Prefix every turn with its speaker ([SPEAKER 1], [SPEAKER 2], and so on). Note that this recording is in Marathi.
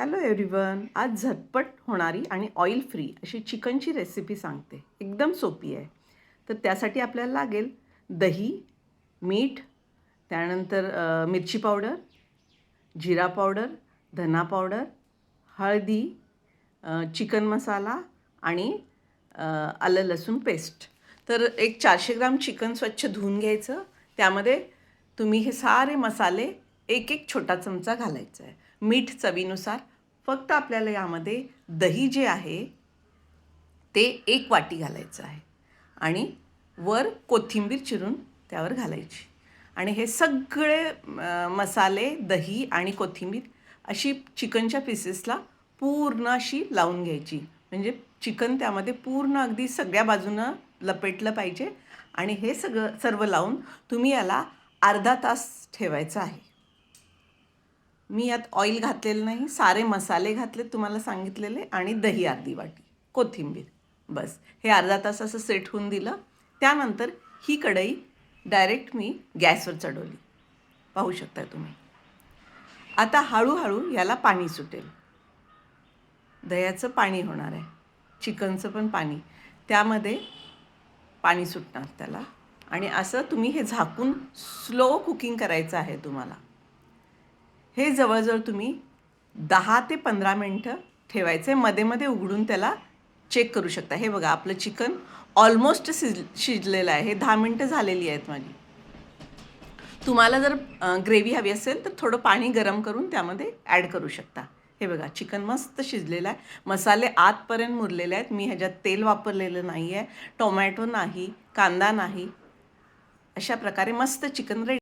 [SPEAKER 1] हॅलो एव्हरीवन आज झटपट होणारी आणि ऑइल फ्री अशी चिकनची रेसिपी सांगते. एकदम सोपी आहे. तर त्यासाठी आपल्याला लागेल दही मीठ त्यानंतर मिरची पावडर जिरा पावडर धना पावडर हळदी चिकन मसाला आणि आलं लसूण पेस्ट तर एक चारशे ग्राम चिकन स्वच्छ धुवून घ्यायचं. त्यामध्ये तुम्ही हे सारे मसाले एक एक छोटा चमचा घालायचा आहे मीठ चवीनुसार फक्त आपल्याला यामध्ये दही जे आहे ते एक वाटी घालायचं आहे आणि वर कोथिंबीर चिरून त्यावर घालायची. आणि हे सगळे मसाले दही आणि कोथिंबीर अशी चिकनच्या पीसेसला पूर्ण अशी लावून घ्यायची. म्हणजे चिकन त्यामध्ये पूर्ण अगदी सगळ्या बाजूनं लपेटलं पाहिजे. आणि हे सगळं सर्व लावून तुम्ही याला अर्धा तास ठेवायचं आहे. मी यात ऑइल घातलेलं नाही सारे मसाले घातले तुम्हाला सांगितलेले आणि दही अर्धी वाटी कोथिंबीर. बस. हे अर्धा तास असं सेट होऊन दिलं. त्यानंतर ही कढई डायरेक्ट मी गॅसवर चढवली. पाहू शकता तुम्ही. आता हळूहळू याला पाणी सुटेल. दह्याचं पाणी होणार आहे. चिकनचं पण पाणी. त्यामध्ये पाणी सुटणार त्याला. आणि असं तुम्ही हे झाकून स्लो कुकिंग करायचं आहे तुम्हाला. हे जवळजवळ तुम्ही दहा ते पंधरा मिनटं ठेवायचे. मध्ये मध्ये उघडून त्याला चेक करू शकता. हे बघा आपलं चिकन ऑलमोस्ट शिज शिजलेलं आहे. हे दहा मिनटं झालेली आहेत माझी. तुम्हाला जर ग्रेव्ही हवी असेल तर थोडं पाणी गरम करून त्यामध्ये ॲड करू शकता. हे बघा चिकन मस्त शिजलेलं आहे. मसाले आतपर्यंत मुरलेले आहेत. मी ह्याच्यात तेल वापरलेलं नाही आहे टोमॅटो नाही कांदा नाही. अशा प्रकारे मस्त चिकन रेडी